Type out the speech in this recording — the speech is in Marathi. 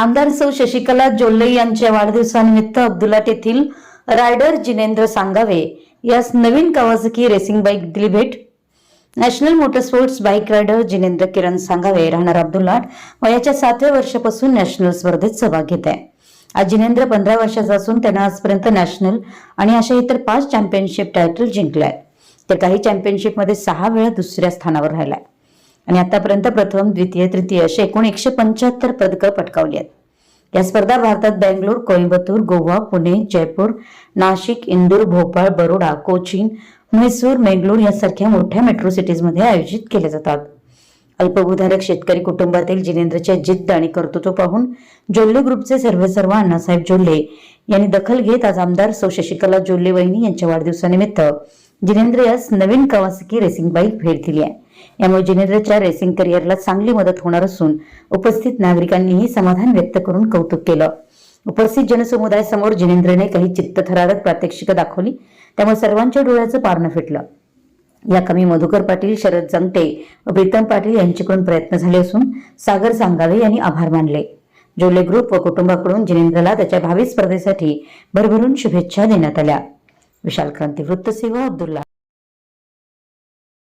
आमदार सौ शशिकला जोल्ले यांच्या वाढदिवसानिमित्त अब्दुलाट येथील रायडर जिनेंद्र सांगावे यास नवीन कवासकी रेसिंग बाईक दिली भेट. National motorsports bike rider Jinendra Kiran Sangave राहणार अब्दुल्लाट वयाच्या सातव्या वर्षापासून नॅशनल स्पर्धेत सहभाग घेत आहे. आज जिनेंद्र पंधरा वर्षाचा असून त्यानं आजपर्यंत नॅशनल आणि अशा इतर पाच चॅम्पियनशिप टायटल जिंकले आहेत तर काही चॅम्पियनशिपमध्ये सहा वेळा दुसऱ्या स्थानावर राहिलाय. आणि आतापर्यंत प्रथम द्वितीय तृतीय असे एकूण एकशे पंच्याहत्तर पदकं पटकावली आहेत. या स्पर्धा भारतात बेंगलोर कोइंबतूर गोवा पुणे जयपूर नाशिक इंदूर भोपाळ बरोडा कोचीन म्हैसूर मेंगलोर यासारख्या मोठ्या मेट्रो सिटीजमध्ये आयोजित केल्या जातात. अल्पभूधारक शेतकरी कुटुंबातील जिनेंद्रच्या जिद्द आणि कर्तृत्व पाहून जोल्ले ग्रुपचे सर्वेसर्वा अण्णासाहेब जोल्ले यांनी दखल घेत आज आमदार सौ शशिकला जोल्ले वहिनी यांच्या वाढदिवसानिमित्त जिनेंद्र यास नवीन कवासकी रेसिंग बाईक भेट दिली आहे. यामुळे जिनेंद्रच्या रेसिंग करिअरला चांगली मदत होणार असून उपस्थित नागरिकांनीही समाधान व्यक्त करून कौतुक केलं. उपस्थित जनसमुदायासमोर जिनेंद्रने काही चित्तथरारक प्रात्यक्षिकं दाखवली त्यामुळे सर्वांच्या डोळ्याचं पारणं फिटलं. या कमी मधुकर पाटील शरद जंगटे व प्रीतम पाटील यांच्याकडून प्रयत्न झाले असून सागर सांगावे यांनी आभार मानले. जोले ग्रुप व कुटुंबाकडून जिनेंद्रला त्याच्या भावी स्पर्धेसाठी भरभरून शुभेच्छा देण्यात आल्या. विशाल क्रांती वृत्तसेवा अब्दुल्ला